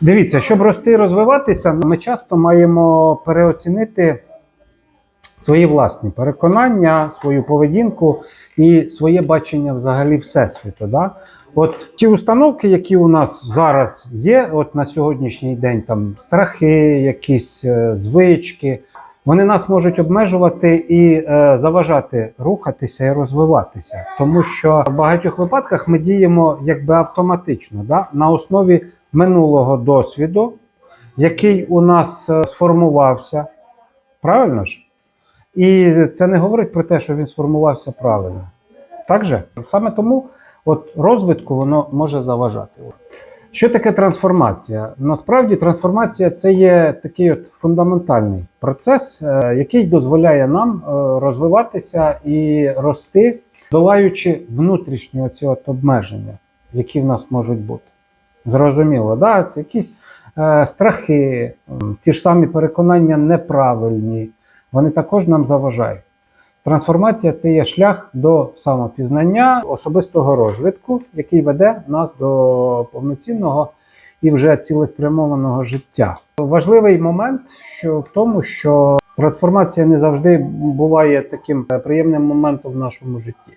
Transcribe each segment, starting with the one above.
Дивіться, щоб рости і розвиватися, ми часто маємо переоцінити свої власні переконання, свою поведінку і своє бачення взагалі всесвіту. Да? От ті установки, які у нас зараз є, от на сьогоднішній день, там страхи, якісь е, звички, вони нас можуть обмежувати і е, заважати рухатися і розвиватися, тому що в багатьох випадках ми діємо якби автоматично, да? на основі минулого досвіду, який у нас е, сформувався. Правильно ж? І це не говорить про те, що він сформувався правильно. Так же? Саме тому от розвитку воно може заважати. Що таке трансформація? Насправді трансформація це є такий от фундаментальний процес, е, який дозволяє нам е, розвиватися і рости, долаючи внутрішні оці от обмеження, які в нас можуть бути. Зрозуміло, да? це якісь е, страхи, ті ж самі переконання неправильні, вони також нам заважають. Трансформація це є шлях до самопізнання, особистого розвитку, який веде нас до повноцінного і вже цілеспрямованого життя. Важливий момент що в тому, що трансформація не завжди буває таким е, приємним моментом в нашому житті.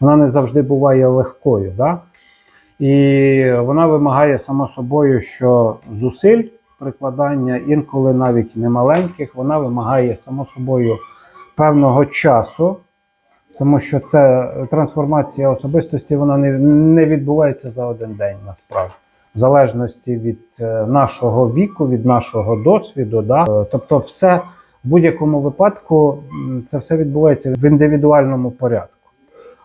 Вона не завжди буває легкою. Да? І вона вимагає само собою, що зусиль прикладання, інколи навіть немаленьких, вона вимагає само собою певного часу, тому що це трансформація особистості вона не, не відбувається за один день насправді. В залежності від е, нашого віку, від нашого досвіду. Да? Тобто, все в будь-якому випадку це все відбувається в індивідуальному порядку.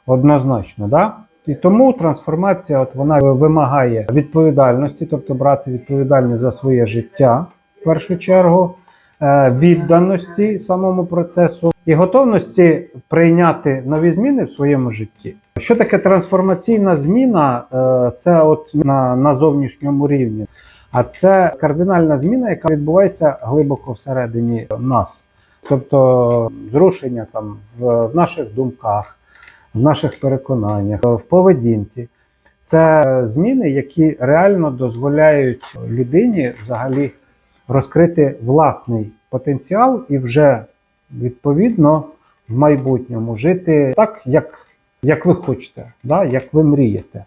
Однозначно, да? І тому трансформація от вона вимагає відповідальності, тобто брати відповідальність за своє життя в першу чергу, е, відданості самому процесу і готовності прийняти нові зміни в своєму житті. Що таке трансформаційна зміна? Е, Це от на, на зовнішньому рівні. А це кардинальна зміна, яка відбувається глибоко всередині нас. Тобто зрушення там в, в наших думках, в наших переконаннях, в поведінці. Це зміни, які реально дозволяють людині взагалі розкрити власний потенціал і вже відповідно в майбутньому жити так, як, як ви хочете, да? як ви мрієте.